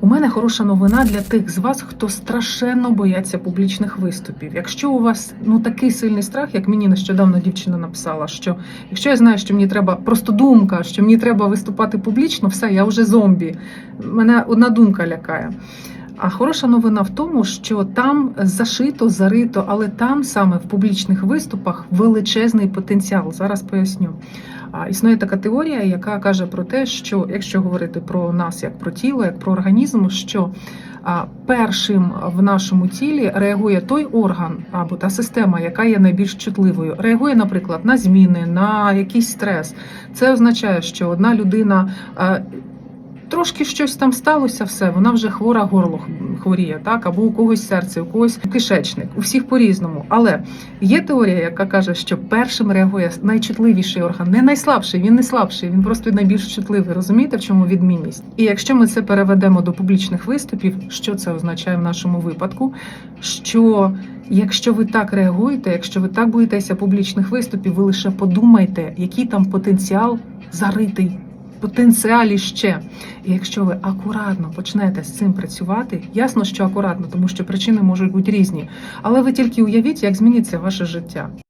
У мене хороша новина для тих з вас, хто страшенно бояться публічних виступів. Якщо у вас ну такий сильний страх, як мені нещодавно дівчина написала, що якщо я знаю, що мені треба просто думка, що мені треба виступати публічно, все, я вже зомбі. Мене одна думка лякає. А хороша новина в тому, що там зашито, зарито, але там саме в публічних виступах величезний потенціал. Зараз поясню. Існує така теорія, яка каже про те, що якщо говорити про нас як про тіло, як про організм, що першим в нашому тілі реагує той орган або та система, яка є найбільш чутливою. Реагує, наприклад, на зміни, на якийсь стрес. Це означає, що одна людина. Трошки щось там сталося, все, вона вже хвора горло хворіє, так або у когось серце, у когось кишечник, у всіх по-різному. Але є теорія, яка каже, що першим реагує найчутливіший орган, не найслабший, він не слабший, він просто найбільш чутливий. Розумієте, в чому відмінність? І якщо ми це переведемо до публічних виступів, що це означає в нашому випадку? Що якщо ви так реагуєте, якщо ви так боїтеся публічних виступів, ви лише подумайте, який там потенціал заритий. Потенціалі ще, і якщо ви акуратно почнете з цим працювати, ясно, що акуратно, тому що причини можуть бути різні, але ви тільки уявіть, як зміниться ваше життя.